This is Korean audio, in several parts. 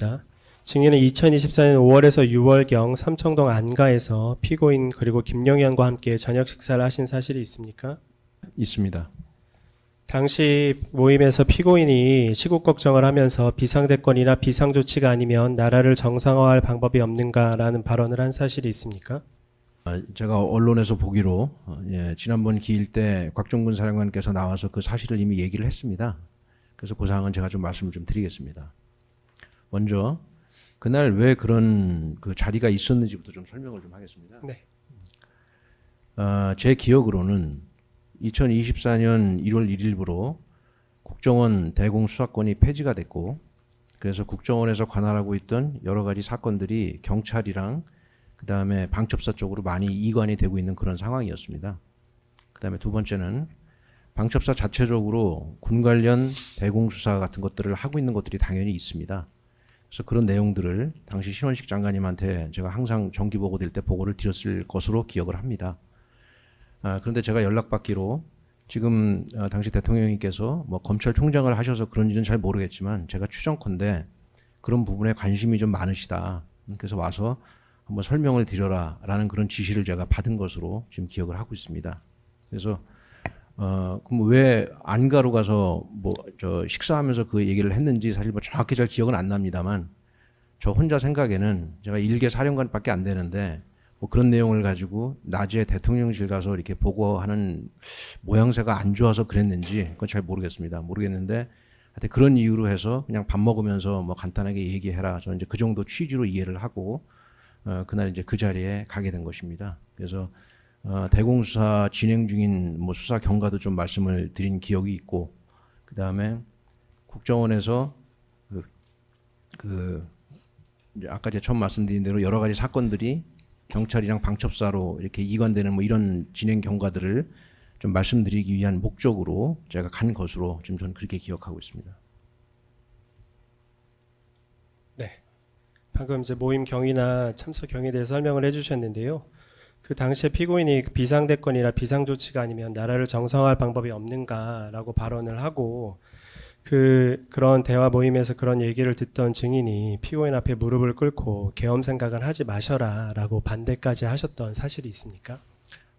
있습니다. 증인은 2024년 5월에서 6월경 삼청동 안가에서 피고인 그리고 김영현과 함께 저녁 식사를 하신 사실이 있습니까? 있습니다. 당시 모임에서 피고인이 시국 걱정을 하면서 비상대권이나 비상조치가 아니면 나라를 정상화할 방법이 없는가라는 발언을 한 사실이 있습니까? 아, 제가 언론에서 보기로 어, 예, 지난번 기일 때 곽종근 사령관께서 나와서 그 사실을 이미 얘기를 했습니다. 그래서 그 사항은 제가 좀 말씀을 좀 드리겠습니다. 먼저 그날 왜 그런 그 자리가 있었는지부터 좀 설명을 좀 하겠습니다. 네. 아, 제 기억으로는 2024년 1월 1일부로 국정원 대공 수사권이 폐지가 됐고 그래서 국정원에서 관할하고 있던 여러 가지 사건들이 경찰이랑 그 다음에 방첩사 쪽으로 많이 이관이 되고 있는 그런 상황이었습니다. 그 다음에 두 번째는 방첩사 자체적으로 군 관련 대공 수사 같은 것들을 하고 있는 것들이 당연히 있습니다. 그래서 그런 내용들을 당시 신원식 장관님한테 제가 항상 정기 보고 될 때 보고를 드렸을 것으로 기억을 합니다. 아, 그런데 제가 연락받기로 지금 어, 당시 대통령님께서 뭐 검찰총장을 하셔서 그런지는 잘 모르겠지만 제가 추정컨대 그런 부분에 관심이 좀 많으시다. 음, 그래서 와서 한번 설명을 드려라라는 그런 지시를 제가 받은 것으로 지금 기억을 하고 있습니다. 그래서 어 그럼 왜 안가로 가서 뭐 저 식사하면서 그 얘기를 했는지 사실 뭐 정확히 잘 기억은 안 납니다만 저 혼자 생각에는 제가 일개 사령관밖에 안 되는데 뭐 그런 내용을 가지고 낮에 대통령실 가서 이렇게 보고하는 모양새가 안 좋아서 그랬는지 그건 잘 모르겠습니다. 모르겠는데 하여튼 그런 이유로 해서 그냥 밥 먹으면서 뭐 간단하게 얘기해라. 저는 이제 그 정도 취지로 이해를 하고 어, 그날 이제 그 자리에 가게 된 것입니다. 그래서 어, 대공수사 진행 중인 뭐 수사 경과도 좀 말씀을 드린 기억이 있고 그 다음에 국정원에서 그, 그 아까 제가 처음 말씀드린 대로 여러 가지 사건들이 경찰이랑 방첩사로 이렇게 이관되는 뭐 이런 진행 경과들을 좀 말씀드리기 위한 목적으로 제가 간 것으로 지금 저는 그렇게 기억하고 있습니다. 방금 이제 모임 경위나 참석 경위에 대해서 설명을 해주셨는데요. 그 당시에 피고인이 그 비상대권이나 비상조치가 아니면 나라를 정상화할 방법이 없는가라고 발언을 하고 그 그런 대화 모임에서 그런 얘기를 듣던 증인이 피고인 앞에 무릎을 꿇고 계엄 생각은 하지 마셔라라고 반대까지 하셨던 사실이 있습니까?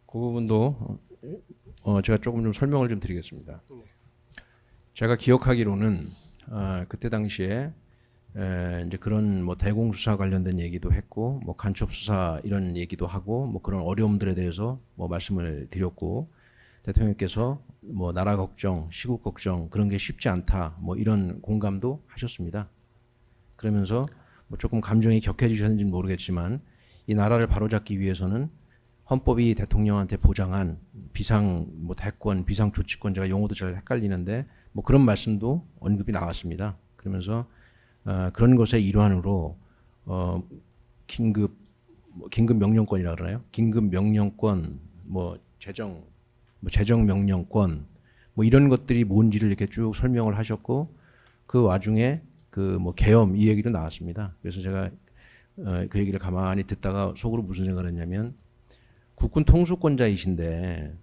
그 부분도 어, 제가 조금 좀 설명을 좀 드리겠습니다. 제가 기억하기로는 아, 그때 당시에 에, 이제 그런 뭐 대공 수사 관련된 얘기도 했고 뭐 간첩 수사 이런 얘기도 하고 뭐 그런 어려움들에 대해서 뭐 말씀을 드렸고 대통령께서 뭐 나라 걱정, 시국 걱정 그런 게 쉽지 않다 뭐 이런 공감도 하셨습니다. 그러면서 뭐 조금 감정이 격해지셨는지 는 모르겠지만 이 나라를 바로잡기 위해서는 헌법이 대통령한테 보장한 비상 뭐 대권, 비상 조치권 제가 용어도 잘 헷갈리는데 뭐 그런 말씀도 언급이 나왔습니다. 그러면서 어, 그런 것의 일환으로 어, 긴급 뭐 긴급 명령권이라 그러나요? 긴급 명령권, 뭐 재정, 뭐 재정 명령권, 뭐 이런 것들이 뭔지를 이렇게 쭉 설명을 하셨고 그 와중에 그뭐 계엄 이 얘기도 나왔습니다. 그래서 제가 어, 그 얘기를 가만히 듣다가 속으로 무슨 생각을 했냐면 국군 통수권자이신데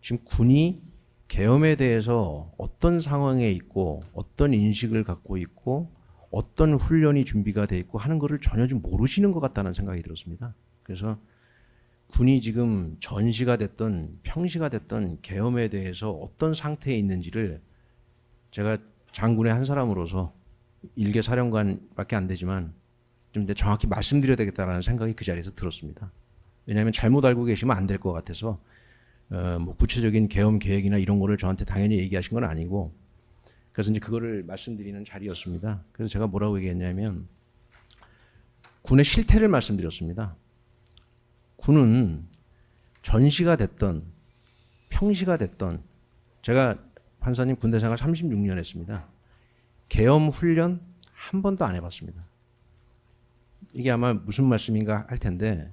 지금 군이 계엄에 대해서 어떤 상황에 있고 어떤 인식을 갖고 있고 어떤 훈련이 준비가 돼 있고 하는 거를 전혀 좀 모르시는 것 같다는 생각이 들었습니다. 그래서 군이 지금 전시가 됐던 평시가 됐던 계엄에 대해서 어떤 상태에 있는지를 제가 장군의 한 사람으로서 일개 사령관밖에 안 되지만 좀 정확히 말씀드려야 되겠다라는 생각이 그 자리에서 들었습니다. 왜냐하면 잘못 알고 계시면 안 될 것 같아서 어, 뭐 구체적인 계엄 계획이나 이런 거를 저한테 당연히 얘기하신 건 아니고 그래서 이제 그거를 말씀드리는 자리였습니다. 그래서 제가 뭐라고 얘기했냐면 군의 실태를 말씀드렸습니다. 군은 전시가 됐던 평시가 됐던 제가 판사님 군대 생활 36년 했습니다. 계엄 훈련 한 번도 안 해봤습니다. 이게 아마 무슨 말씀인가 할 텐데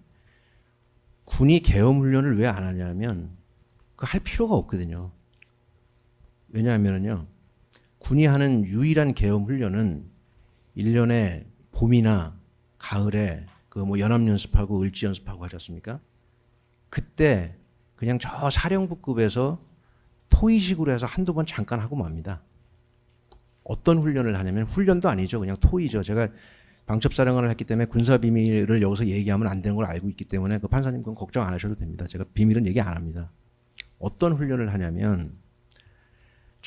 군이 계엄 훈련을 왜 안 하냐면 그 할 필요가 없거든요. 왜냐하면요. 군이 하는 유일한 계엄 훈련은 1년에 봄이나 가을에 그 뭐 연합 연습하고 을지 연습하고 하지 않습니까? 그때 그냥 저 사령부급에서 토의식으로 해서 한두 번 잠깐 하고 맙니다. 어떤 훈련을 하냐면 훈련도 아니죠. 그냥 토의죠. 제가 방첩사령관을 했기 때문에 군사 비밀을 여기서 얘기하면 안 되는 걸 알고 있기 때문에 그 판사님 그건 걱정 안 하셔도 됩니다. 제가 비밀은 얘기 안 합니다. 어떤 훈련을 하냐면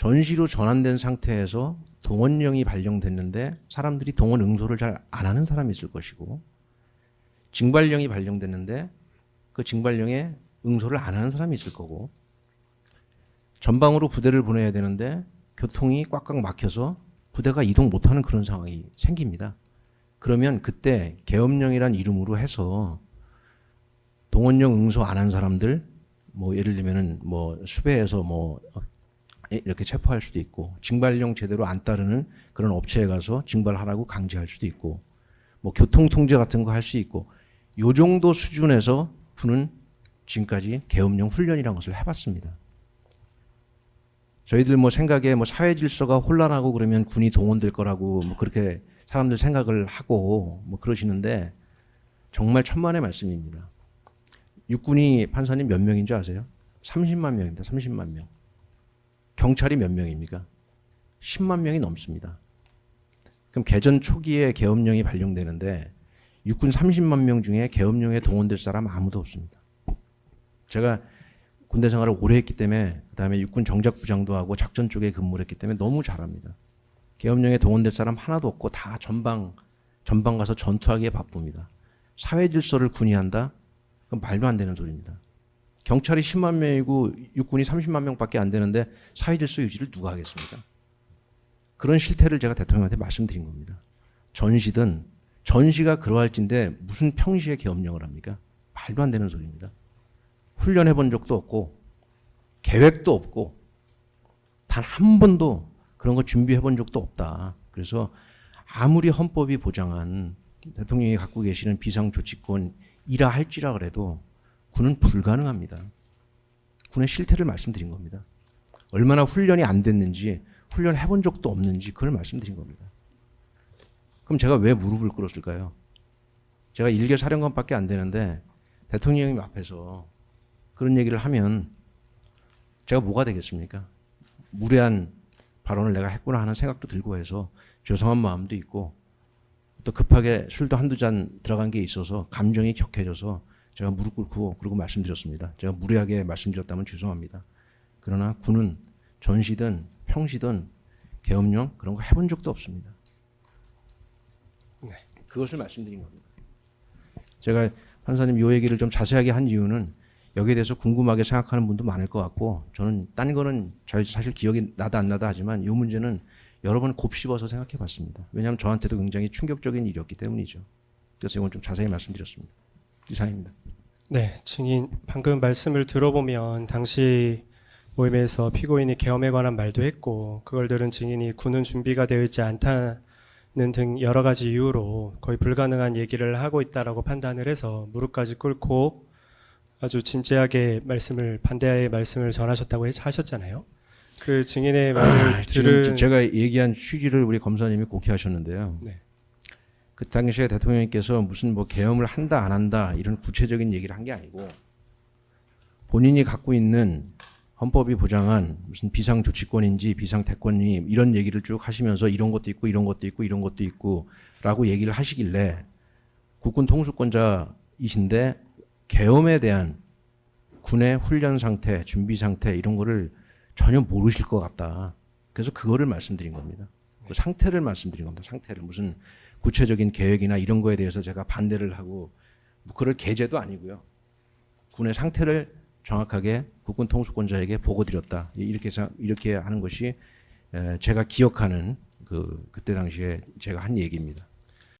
전시로 전환된 상태에서 동원령이 발령됐는데 사람들이 동원 응소를 잘 안 하는 사람이 있을 것이고 징발령이 발령됐는데 그 징발령에 응소를 안 하는 사람이 있을 거고 전방으로 부대를 보내야 되는데 교통이 꽉꽉 막혀서 부대가 이동 못하는 그런 상황이 생깁니다. 그러면 그때 계엄령이란 이름으로 해서 동원령 응소 안 한 사람들 뭐 예를 들면은 뭐 수배해서 뭐 이렇게 체포할 수도 있고 징발령 제대로 안 따르는 그런 업체에 가서 징발하라고 강제할 수도 있고 뭐 교통 통제 같은 거 할 수 있고 요 정도 수준에서 푸는 지금까지 계엄령 훈련이라는 것을 해봤습니다. 저희들 뭐 생각에 뭐 사회 질서가 혼란하고 그러면 군이 동원될 거라고 뭐 그렇게 사람들 생각을 하고 뭐 그러시는데 정말 천만의 말씀입니다. 육군이 판사님 몇 명인 줄 아세요? 30만 명입니다. 30만 명. 경찰이 몇 명입니까? 10만 명이 넘습니다. 그럼 개전 초기에 계엄령이 발령되는데 육군 30만 명 중에 계엄령에 동원될 사람 아무도 없습니다. 제가 군대 생활을 오래 했기 때문에 그다음에 육군 정작 부장도 하고 작전 쪽에 근무를 했기 때문에 너무 잘합니다. 계엄령에 동원될 사람 하나도 없고 다 전방 전방 가서 전투하기에 바쁩니다. 사회 질서를 군이한다? 그건 말도 안 되는 소리입니다. 경찰이 10만 명이고 육군이 30만 명밖에 안 되는데 사회 질서 유지를 누가 하겠습니까? 그런 실태를 제가 대통령한테 말씀드린 겁니다. 전시든 전시가 그러할진데 무슨 평시에 계엄령을 합니까? 말도 안 되는 소리입니다. 훈련해 본 적도 없고 계획도 없고 단 한 번도 그런 거 준비해 본 적도 없다. 그래서 아무리 헌법이 보장한 대통령이 갖고 계시는 비상조치권이라 할지라 그래도 군은 불가능합니다. 군의 실태를 말씀드린 겁니다. 얼마나 훈련이 안 됐는지 훈련 해 본 적도 없는지 그걸 말씀드린 겁니다. 그럼 제가 왜 무릎을 꿇었을까요? 제가 일개 사령관밖에 안 되는데 대통령님 앞에서 그런 얘기를 하면 제가 뭐가 되겠습니까? 무례한 발언을 내가 했구나 하는 생각도 들고 해서 죄송한 마음도 있고 또 급하게 술도 한두 잔 들어간 게 있어서 감정이 격해져서 제가 무릎 꿇고 그러고 말씀드렸습니다. 제가 무례하게 말씀드렸다면 죄송합니다. 그러나 군은 전시든 평시든 계엄령 그런 거 해본 적도 없습니다. 그것을 말씀드린 겁니다. 제가 판사님 요 얘기를 좀 자세하게 한 이유는 여기에 대해서 궁금하게 생각하는 분도 많을 것 같고 저는 딴 거는 잘 사실 기억이 나다 안 나다 하지만 이 문제는 여러 번 곱씹어서 생각해 봤습니다. 왜냐하면 저한테도 굉장히 충격적인 일이었기 때문이죠. 그래서 이건 좀 자세히 말씀드렸습니다. 이상입니다. 네, 증인 방금 말씀을 들어보면 당시 모임에서 피고인이 계엄에 관한 말도 했고 그걸 들은 증인이 군은 준비가 되어 있지 않다는 등 여러 가지 이유로 거의 불가능한 얘기를 하고 있다라고 판단을 해서 무릎까지 꿇고 아주 진지하게 말씀을 반대의 말씀을 전하셨다고 해- 하셨잖아요. 그 증인의 말을 아, 들은 제가 얘기한 취지를 우리 검사님이 곡해하셨는데요. 네. 그 당시에 대통령님께서 무슨 뭐 계엄을 한다 안 한다 이런 구체적인 얘기를 한 게 아니고 본인이 갖고 있는 헌법이 보장한 무슨 비상 조치권인지 비상 대권이 이런 얘기를 쭉 하시면서 이런 것도 있고 이런 것도 있고 이런 것도 있고라고 얘기를 하시길래 국군 통수권자이신데 계엄에 대한 군의 훈련 상태, 준비 상태 이런 거를 전혀 모르실 것 같다. 그래서 그거를 말씀드린 겁니다. 그 상태를 말씀드린 겁니다. 상태를 무슨 구체적인 계획이나 이런 거에 대해서 제가 반대를 하고 뭐 그럴 계제도 아니고요. 군의 상태를 정확하게 국군 통수권자에게 보고 드렸다. 이렇게 이렇게 하는 것이 에, 제가 기억하는 그 그때 당시에 제가 한 얘기입니다.